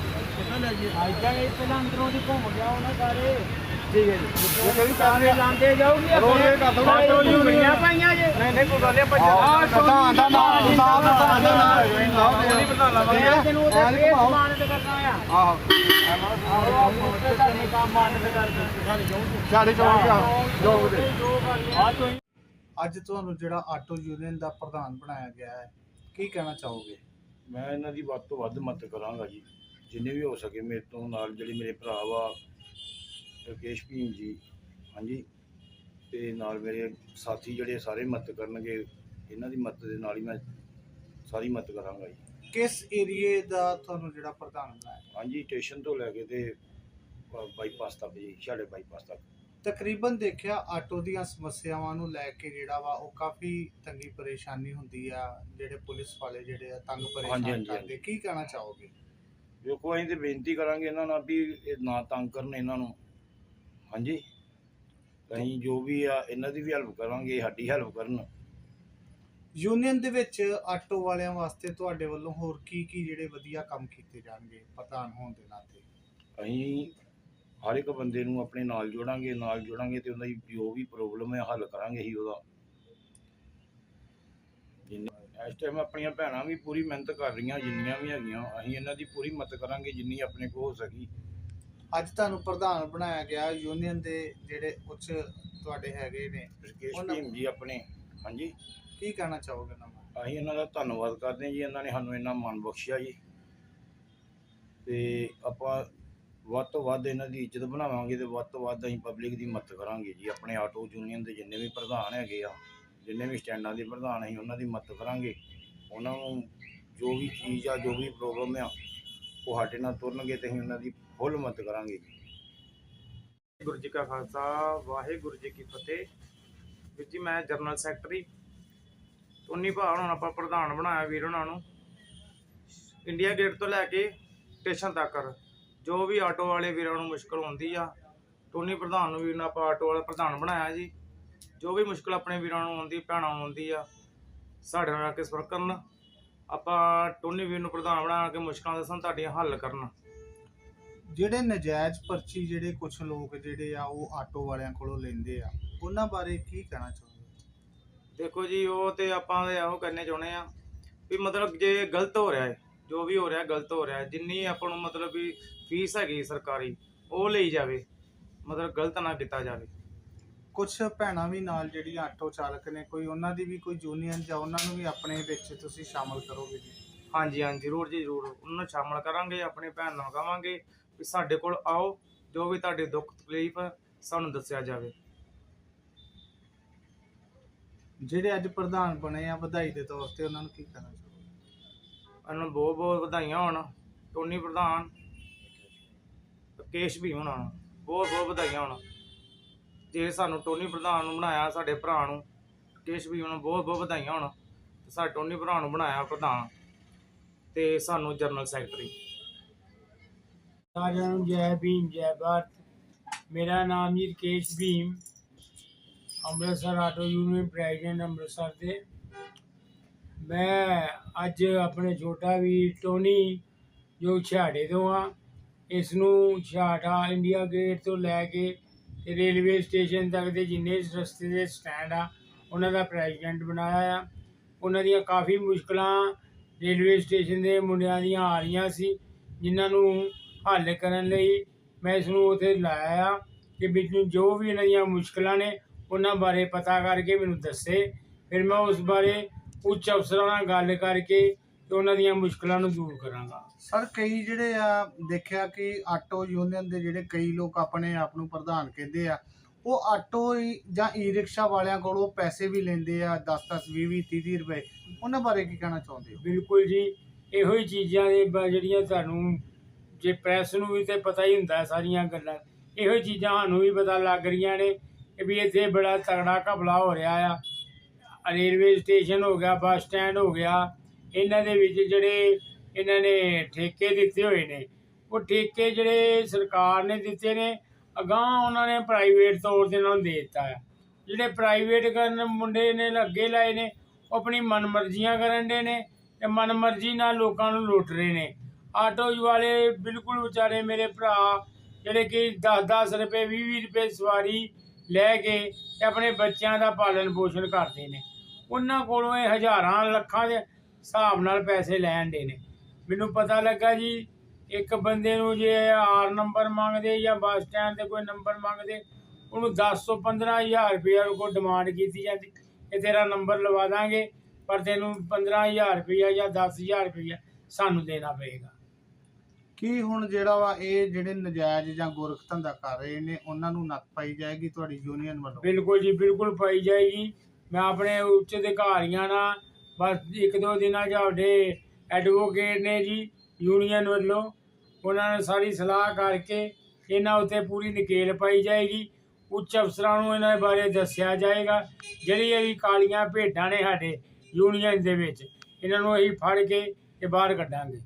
ਆਈਆਂ ਇਹ ਪਹਿਲਾਂ ਅੰਦਰੋਂ ਦੀ ਘੁੰਮ ਗਿਆ ਉਹਨਾਂ ਸਾਰੇ ਠੀਕ ਹੈ ਜੀ ਉਹ ਵੀ ਕਾਰੇ ਲਾਂਦੇ ਜਾਊਗੀ ਰੋਲੇ ਕਰ ਦੋ ਆਟੋ ਯੂਨੀਆਂ ਪਾਈਆਂ ਜੇ ਨਹੀਂ ਨਹੀਂ ਕੋਈ ਗੱਲ ਨਹੀਂ ਆਪਾਂ ਪ੍ਰਧਾਨ ਦਾ ਨਾਮ ਨਾਮ ਪ੍ਰਧਾਨ ਦਾ ਨਾਮ ਨਹੀਂ ਪ੍ਰਧਾਨ ਲਾਵਾਂਗੇ ਤੈਨੂੰ ਉਹਦੇ ਫੇਰ ਸਮਾਨਿਤ ਕਰਨਾ ਆ ਆਹੋ। ਸਾਡੇ ਚੌਂਕ ਅੱਜ ਤੁਹਾਨੂੰ ਜਿਹੜਾ ਆਟੋ ਯੂਨੀਅਨ ਦਾ ਪ੍ਰਧਾਨ ਬਣਾਇਆ ਗਿਆ ਹੈ ਕੀ ਕਹਿਣਾ ਚਾਹੋਗੇ? ਮੈਂ ਇਹਨਾਂ ਦੀ ਵੱਧ ਤੋਂ ਵੱਧ ਮਦਦ ਕਰਾਂਗਾ ਜੀ ਜਿੰਨੇ ਵੀ ਹੋ ਸਕੇ ਮੇਰੇ ਤੋਂ ਨਾਲ ਜਿਹੜੇ ਮੇਰੇ ਭਰਾ ਵਾ ਰਕੇਸ਼ ਭੀਮ ਜੀ ਹਾਂਜੀ ਤੇ ਨਾਲ ਮੇਰੇ ਸਾਥੀ ਜਿਹੜੇ ਸਾਰੇ ਮਦਦ ਕਰਨਗੇ ਇਹਨਾਂ ਦੀ ਮਦਦ ਦੇ ਨਾਲ ਹੀ ਮੈਂ ਸਾਰੀ ਮਦਦ ਕਰਾਂਗਾ ਜੀ। ਕਿਸ ਏਰੀਏ ਦਾ ਤੁਹਾਨੂੰ ਜਿਹੜਾ ਪ੍ਰਧਾਨ ਬਣਾਇਆ ਹਾਂਜੀ ਸਟੇਸ਼ਨ ਤੋਂ ਲੈ ਕੇ ਤੇ ਬਾਈਪਾਸ ਤੱਕ ਜੀ ਛਾੜੇ ਬਾਈਪਾਸ ਤੱਕ। ਤਕਰੀਬਨ ਦੇਖਿਆ ਆਟੋ ਦੀਆਂ ਸਮੱਸਿਆਵਾਂ ਨੂੰ ਲੈ ਕੇ ਜਿਹੜਾ ਵਾ ਉਹ ਕਾਫੀ ਤੰਗੀ ਪਰੇਸ਼ਾਨੀ ਹੁੰਦੀ ਆ ਜਿਹੜੇ ਪੁਲਿਸ ਵਾਲੇ ਜਿਹੜੇ ਆ ਤੰਗ ਹਾਂਜੀ, ਪਰੇਸ਼ਾਨ ਹਾਂਜੀ, ਕਰਦੇ। ਕੀ ਕਹਿਣਾ ਚਾਹੋਗੇ? ਵੇਖੋ ਅਸੀਂ ਤੇ ਬੇਨਤੀ ਕਰਾਂਗੇ ਇਹਨਾਂ ਨਾਲ ਵੀ ਇਹ ਨਾ ਤੰਗ ਕਰਨ ਇਹਨਾਂ ਨੂੰ। ਹਾਂਜੀ? ਅਸੀਂ ਜੋ ਵੀ ਆ ਇਹਨਾਂ ਦੀ ਵੀ ਹੈਲਪ ਕਰਾਂਗੇ ਸਾਡੀ ਹੈਲਪ ਕਰਨ। ਯੂਨੀਅਨ ਦੇ ਵਿੱਚ ਆਟੋ ਵਾਲਿਆਂ ਵਾਸਤੇ ਤੁਹਾਡੇ ਵੱਲੋਂ ਹੋਰ ਕੀ ਕੀ ਜਿਹੜੇ ਵਧੀਆ ਕੰਮ ਕੀਤੇ ਜਾਣਗੇ ਪ੍ਰਧਾਨ ਹੋਣ ਦੇ ਨਾਤੇ? ਅਸੀਂ ਹਰ ਇੱਕ ਬੰਦੇ ਨੂੰ ਆਪਣੇ ਨਾਲ ਜੋੜਾਂਗੇ ਨਾਲ ਜੋੜਾਂਗੇ ਤੇ ਉਹਨਾਂ ਦੀ ਜੋ ਵੀ ਪ੍ਰੋਬਲਮ ਹੈ ਹੱਲ ਕਰਾਂਗੇ ਅਸੀਂ ਉਹਦਾ। ਇਸ ਟਾਈਮ ਆਪਣੀਆਂ ਭੈਣਾਂ ਵੀ ਪੂਰੀ ਮਿਹਨਤ ਕਰ ਰਹੀਆਂ ਜਿੰਨੀਆਂ ਵੀ ਹੈਗੀਆਂ ਅਸੀਂ ਇਹਨਾਂ ਦੀ ਪੂਰੀ ਮਦਦ ਕਰਾਂਗੇ ਜਿੰਨੀ ਆਪਣੇ ਕੋਲ ਹੋ ਸਕੀ। ਅੱਜ ਤੁਹਾਨੂੰ ਪ੍ਰਧਾਨ ਬਣਾਇਆ ਗਿਆ ਯੂਨੀਅਨ ਦੇ ਜਿਹੜੇ ਉੱਚ ਤੁਹਾਡੇ ਹੈਗੇ ਨੇ ਰਕੇਸ਼ ਭੀਮ ਜੀ ਆਪਣੇ ਹਾਂਜੀ। ਕੀ ਕਹਿਣਾ ਚਾਹੋਗੇ ਨੂੰ ਅਸੀਂ ਇਹਨਾਂ ਦਾ ਧੰਨਵਾਦ ਕਰਦੇ ਹਾਂ ਜੀ ਇਹਨਾਂ ਨੇ ਸਾਨੂੰ ਇੰਨਾ ਮਾਣ ਬਖਸ਼ਿਆ ਜੀ। ਤੇ ਆਪਾਂ ਵੱਧ ਤੋਂ ਵੱਧ ਇਹਨਾਂ ਦੀ ਇੱਜ਼ਤ ਬਣਾਵਾਂਗੇ ਤੇ ਵੱਧ ਤੋਂ ਵੱਧ ਅਸੀਂ ਪਬਲਿਕ ਦੀ ਮਦਦ ਕਰਾਂਗੇ ਜੀ। ਆਪਣੇ ਆਟੋ ਯੂਨੀਅਨ ਦੇ ਜਿੰਨੇ ਵੀ ਪ੍ਰਧਾਨ ਹੈਗੇ ਆ ਜਿੰਨੇ ਵੀ ਸਟੈਂਡਾਂ ਦੇ ਪ੍ਰਧਾਨ ਅਸੀਂ ਉਹਨਾਂ ਦੀ ਮਦਦ ਕਰਾਂਗੇ। ਉਹਨਾਂ ਨੂੰ ਜੋ ਵੀ ਚੀਜ਼ ਆ ਜੋ ਵੀ ਪ੍ਰੋਬਲਮ ਆ ਉਹ ਸਾਡੇ ਨਾਲ ਤੁਰਨਗੇ ਤੇ ਅਸੀਂ ਉਹਨਾਂ ਦੀ ਫੁੱਲ ਮਦਦ ਕਰਾਂਗੇ ਜੀ। ਗੁਰੂ ਜੀ ਕਾ ਖਾਲਸਾ ਵਾਹਿਗੁਰੂ ਜੀ ਕੀ ਫਤਿਹ। ਵੀਰ ਜੀ ਮੈਂ ਜਨਰਲ ਸੈਕਟਰੀ ਉਨੀ ਭਾਅ ਹੁਣ ਆਪਾਂ ਪ੍ਰਧਾਨ ਬਣਾਇਆ ਵੀਰ ਉਹਨਾਂ ਨੂੰ। ਇੰਡੀਆ ਗੇਟ ਤੋਂ ਲੈ ਕੇ ਸਟੇਸ਼ਨ ਤੱਕ। ਜੋ ਵੀ ਆਟੋ ਵਾਲੇ ਵੀਰਾਂ ਨੂੰ ਮੁਸ਼ਕਲ ਹੁੰਦੀ ਆ ਟੋਨੀ ਪ੍ਰਧਾਨ ਨੂੰ ਵੀਰ ਨੂੰ ਆਪਾਂ ਆਟੋ ਵਾਲਾ ਪ੍ਰਧਾਨ ਬਣਾਇਆ ਜੀ। ਜੋ ਵੀ ਮੁਸ਼ਕਲ ਆਪਣੇ ਵੀਰਾਂ ਨੂੰ ਆਉਂਦੀ, ਭੈਣਾਂ ਨੂੰ ਆਉਂਦੀ ਆ, ਸਾਡੇ ਨਾਲ ਆ ਕੇ ਸੰਪਰਕ ਕਰਨ? ਆਪਾਂ ਟੋਨੀ ਵੀਰ ਨੂੰ ਪ੍ਰਧਾਨ ਬਣਾ ਕੇ ਮੁਸ਼ਕਲਾਂ ਦੱਸਣ, ਤੁਹਾਡੀਆਂ ਹੱਲ ਕਰਨ। ਜਿਹੜੇ ਨਜਾਇਜ਼ ਪਰਚੀ ਜਿਹੜੇ ਕੁਝ ਲੋਕ ਜਿਹੜੇ ਆ, ਉਹ ਆਟੋ ਵਾਲਿਆਂ ਕੋਲੋਂ ਲੈਂਦੇ ਆ, ਉਹਨਾਂ ਬਾਰੇ ਕੀ ਕਹਿਣਾ ਚਾਹੁੰਦੇ ਦੇਖੋ ਜੀ ਉਹ ਤੇ ਆਪਾਂ ਇਹੋ ਕਰਨੇ ਚਾਹੁੰਦੇ ਆ ਵੀ ਮਤਲਬ ਜੇ ਗਲਤ ਹੋ ਰਿਹਾ ਹੈ ਜੋ ਵੀ ਹੋ ਰਿਹਾ ਗਲਤ ਹੋ ਰਿਹਾ ਜਿੰਨੀ ਆਪਾਂ ਨੂੰ ਮਤਲਬ ਵੀ ਫੀਸ ਹੈਗੀ ਸਰਕਾਰੀ ਉਹ ਲਈ ਜਾਵੇ ਮਤਲਬ ਗਲਤ ਨਾ ਕੀਤਾ ਜਾਵੇ। ਕੁਝ ਭੈਣਾਂ ਵੀ ਨਾਲ ਜਿਹੜੀ ਆਟੋ ਚਾਲਕ ਨੇ ਕੋਈ ਉਹਨਾਂ ਦੀ ਵੀ ਕੋਈ ਯੂਨੀਅਨ ਜਾਂ ਉਹਨਾਂ ਨੂੰ ਵੀ ਆਪਣੇ ਵਿੱਚ ਤੁਸੀਂ ਸ਼ਾਮਲ ਕਰੋਗੇ ਜੀ? ਹਾਂਜੀ ਹਾਂਜੀ ਜ਼ਰੂਰ ਜੀ ਜ਼ਰੂਰ। ਉਹਨਾਂ ਨੂੰ ਸ਼ਾਮਲ ਕਰਾਂਗੇ ਆਪਣੇ ਭੈਣ ਨੂੰ ਕਵਾਂਗੇ ਵੀ ਸਾਡੇ ਕੋਲ ਆਓ ਜੋ ਵੀ ਤੁਹਾਡੇ ਦੁੱਖ ਤਕਲੀਫ ਸਾਨੂੰ ਦੱਸਿਆ ਜਾਵੇ। ਜਿਹੜੇ ਅੱਜ ਪ੍ਰਧਾਨ ਬਣੇ ਆ ਵਧਾਈ ਦੇ ਤੌਰ ਤੇ ਉਹਨਾਂ ਨੂੰ ਕੀ ਕਹਿਣਾ ਚਾਹੋਗੇ? ਉਹਨਾਂ ਨੂੰ ਬਹੁਤ ਬਹੁਤ ਵਧਾਈਆਂ ਹੋਣ, ਟੋਨੀ ਪ੍ਰਧਾਨ ਕੇਸ਼ ਵੀ ਹੋਣਾ, ਬਹੁਤ ਬਹੁਤ ਵਧਾਈਆਂ ਹੋਣ। ਜੇ ਸਾਨੂੰ ਟੋਨੀ ਪ੍ਰਧਾਨ ਨੂੰ ਬਣਾਇਆ, ਸਾਡੇ ਭਰਾ ਨੂੰ ਕੇਸ਼ ਵੀ ਹੋਣਾ ਬਹੁਤ ਬਹੁਤ ਵਧਾਈਆਂ ਹੋਣ, ਤੇ ਸਾਡੇ ਟੋਨੀ ਭਰਾ ਨੂੰ ਬਣਾਇਆ ਪ੍ਰਧਾਨ, ਤੇ ਸਾਨੂੰ ਜਨਰਲ ਸੈਕਟਰੀ। ਸਾਰਿਆਂ ਨੂੰ ਜੈ ਭੀਮ, ਜੈ ਭਾਰਤ। ਮੇਰਾ ਨਾਮ ਜੀ Rakesh Bhim. Amritsar auto union president Amritsar ਦੇ। ਮੈਂ ਅੱਜ ਆਪਣੇ ਛੋਟਾ ਵੀ ਟੋਨੀ ਜੋ ਛਾੜੇ ਤੋਂ ਆ ਇਸ ਨੂੰ ਛਾੜਾ ਇੰਡੀਆ ਗੇਟ ਤੋਂ ਲੈ ਕੇ ਰੇਲਵੇ ਸਟੇਸ਼ਨ ਤੱਕ ਦੇ ਜਿੰਨੇ ਰਸਤੇ ਦੇ ਸਟੈਂਡ ਆ, ਉਹਨਾਂ ਦਾ ਪ੍ਰੈਜ਼ੀਡੈਂਟ ਬਣਾਇਆ ਆ। ਉਹਨਾਂ ਦੀਆਂ ਕਾਫੀ ਮੁਸ਼ਕਲਾਂ ਰੇਲਵੇ ਸਟੇਸ਼ਨ ਦੇ ਮੁੰਡਿਆਂ ਦੀਆਂ ਆ ਰਹੀਆਂ ਸੀ, ਜਿਨ੍ਹਾਂ ਨੂੰ ਹੱਲ ਕਰਨ ਲਈ ਮੈਂ ਇਸ ਨੂੰ ਉੱਥੇ ਲਾਇਆ ਆ ਕਿ ਮੈਨੂੰ ਜੋ ਵੀ ਇਹਨਾਂ ਦੀਆਂ ਮੁਸ਼ਕਲਾਂ ਨੇ ਉਹਨਾਂ ਬਾਰੇ ਪਤਾ ਕਰਕੇ ਮੈਨੂੰ ਦੱਸੇ। ਫਿਰ ਮੈਂ ਉਸ ਬਾਰੇ ਉੱਚ ਅਫਸਰਾਂ ਨਾਲ ਗੱਲ ਕਰਕੇ ਤੇ ਉਹਨਾਂ ਦੀਆਂ ਮੁਸ਼ਕਲਾਂ ਨੂੰ ਦੂਰ ਕਰਾਂਗਾ। ਸਰ ਕਈ ਜਿਹੜੇ ਆ ਦੇਖਿਆ ਕਿ ਆਟੋ ਯੂਨੀਅਨ ਦੇ ਜਿਹੜੇ ਕਈ ਲੋਕ ਆਪਣੇ ਆਪ ਨੂੰ ਪ੍ਰਧਾਨ ਕਹਿੰਦੇ ਆ ਉਹ ਆਟੋ ਹੀ- ਜਾਂ ਈ ਰਿਕਸ਼ਾ ਵਾਲਿਆਂ ਕੋਲੋਂ ਪੈਸੇ ਵੀ ਲੈਂਦੇ ਆ 10 10 20 20 30 30 ਰੁਪਏ। ਉਹਨਾਂ ਬਾਰੇ ਕੀ ਕਹਿਣਾ ਚਾਹੁੰਦੇ ਹੋ? ਬਿਲਕੁਲ ਜੀ ਇਹੋ ਹੀ ਚੀਜ਼ਾਂ ਦੇ ਬ- ਜਿਹੜੀਆਂ ਤੁਹਾਨੂੰ ਜੇ ਪ੍ਰੈਸ ਨੂੰ ਵੀ ਤੇ ਪਤਾ ਹੀ ਹੁੰਦਾ ਸਾਰੀਆਂ ਗੱਲਾਂ ਇਹੋ ਹੀ ਚੀਜ਼ਾਂ ਸਾਨੂੰ ਵੀ ਪਤਾ ਲੱਗ ਰਹੀਆਂ ਨੇ। ਕਿ ਵੀ ਇੱਥੇ ਬੜਾ ਤਗੜਾ ਘਪਲਾ ਹੋ ਰਿਹਾ ਆ। ਰੇਲਵੇ ਸਟੇਸ਼ਨ ਹੋ ਗਿਆ, ਬੱਸ ਸਟੈਂਡ ਹੋ ਗਿਆ। ਇਹਨਾਂ ਦੇ ਵਿੱਚ ਜਿਹੜੇ ਇਹਨਾਂ ਨੇ ਠੇਕੇ ਦਿੱਤੇ ਹੋਏ ਨੇ, ਉਹ ਠੇਕੇ ਜਿਹੜੇ ਸਰਕਾਰ ਨੇ ਦਿੱਤੇ ਨੇ, ਅਗਾਂਹ ਉਹਨਾਂ ਨੇ ਪ੍ਰਾਈਵੇਟ ਤੌਰ ਤੇ ਉਹਨਾਂ ਨੂੰ ਦੇ ਦਿੱਤਾ ਆ। ਜਿਹੜੇ ਪ੍ਰਾਈਵੇਟ ਕਰਨ ਮੁੰਡੇ ਨੇ, ਅੱਗੇ ਲਾਏ ਨੇ, ਉਹ ਆਪਣੀ ਮਨਮਰਜ਼ੀਆਂ ਕਰਨ ਦੇ ਨੇ ਤੇ ਮਨਮਰਜ਼ੀ ਨਾਲ ਲੋਕਾਂ ਨੂੰ ਲੁੱਟ ਰਹੇ ਨੇ। ਆਟੋ ਵਾਲੇ ਬਿਲਕੁਲ ਵਿਚਾਰੇ ਮੇਰੇ ਭਰਾ, ਜਿਹੜੇ ਕਿ 10-10 ਰੁਪਏ 20-20 ਰੁਪਏ ਸਵਾਰੀ ਲੈ ਕੇ ਤੇ ਆਪਣੇ ਬੱਚਿਆਂ ਦਾ ਪਾਲਣ ਪੋਸ਼ਣ ਕਰਦੇ ਨੇ। ਉਹਨਾਂ ਕੋਲੋਂ ਇਹ ਹਜ਼ਾਰਾਂ ਲੱਖਾਂ ਦੇ ਹਿਸਾਬ ਨਾਲ ਪੈਸੇ ਲੈਣ ਦੇ ਨੇ। ਮੈਨੂੰ ਪਤਾ ਲੱਗਾ ਜੀ, ਇੱਕ ਬੰਦੇ ਨੂੰ ਜੇ ਆਰ ਨੰਬਰ ਮੰਗਦੇ ਜਾਂ ਬੱਸ ਸਟੈਂਡ ਤੇ ਕੋਈ ਨੰਬਰ ਮੰਗਦੇ, ਉਹਨੂੰ 10 ਤੋਂ 15000 ਰੁਪਏ ਕੋ ਡਿਮਾਂਡ ਕੀਤੀ ਜਾਂਦੀ। ਇਹ ਤੇਰਾ ਨੰਬਰ ਲਵਾ ਦਾਂਗੇ, ਪਰ ਤੈਨੂੰ 15000 ਰੁਪਇਆ ਜਾਂ 10000 ਰੁਪਇਆ ਸਾਨੂੰ ਦੇਣਾ ਪਏਗਾ। ਕੀ ਹੁਣ ਜਿਹੜਾ ਵਾ ਇਹ ਜਿਹੜੇ ਨਜਾਇਜ਼ ਜਾਂ ਗੋਰਖ ਧੰਦਾ ਕਰ ਰਹੇ ਨੇ, ਉਹਨਾਂ ਨੂੰ ਨੱਥ ਪਾਈ ਜਾਏਗੀ ਤੁਹਾਡੀ ਯੂਨੀਅਨ ਵੱਲੋਂ? ਬਿਲਕੁਲ ਜੀ, ਬਿਲਕੁਲ ਪਾਈ ਜਾਏਗੀ। ਮੈਂ ਆਪਣੇ ਉੱਚ ਅਧਿਕਾਰੀਆਂ ਨਾਲ, ਬਸ ਇੱਕ ਦੋ ਦਿਨਾਂ 'ਚ ਸਾਡੇ ਐਡਵੋਕੇਟ ਨੇ ਜੀ, ਯੂਨੀਅਨ ਵੱਲੋਂ ਉਹਨਾਂ ਨੇ ਸਾਰੀ ਸਲਾਹ ਕਰਕੇ ਇਹਨਾਂ ਉੱਤੇ ਪੂਰੀ ਨਕੇਲ ਪਾਈ ਜਾਏਗੀ। ਉੱਚ ਅਫਸਰਾਂ ਨੂੰ ਇਹਨਾਂ ਬਾਰੇ ਦੱਸਿਆ ਜਾਏਗਾ। ਜਿਹੜੀ ਇਹ ਕਾਲੀਆਂ ਭੇਡਾਂ ਨੇ ਸਾਡੇ ਯੂਨੀਅਨ ਦੇ ਵਿੱਚ, ਇਹਨਾਂ ਨੂੰ ਅਸੀਂ ਫੜ ਕੇ ਤੇ ਬਾਹਰ ਕੱਢਾਂਗੇ।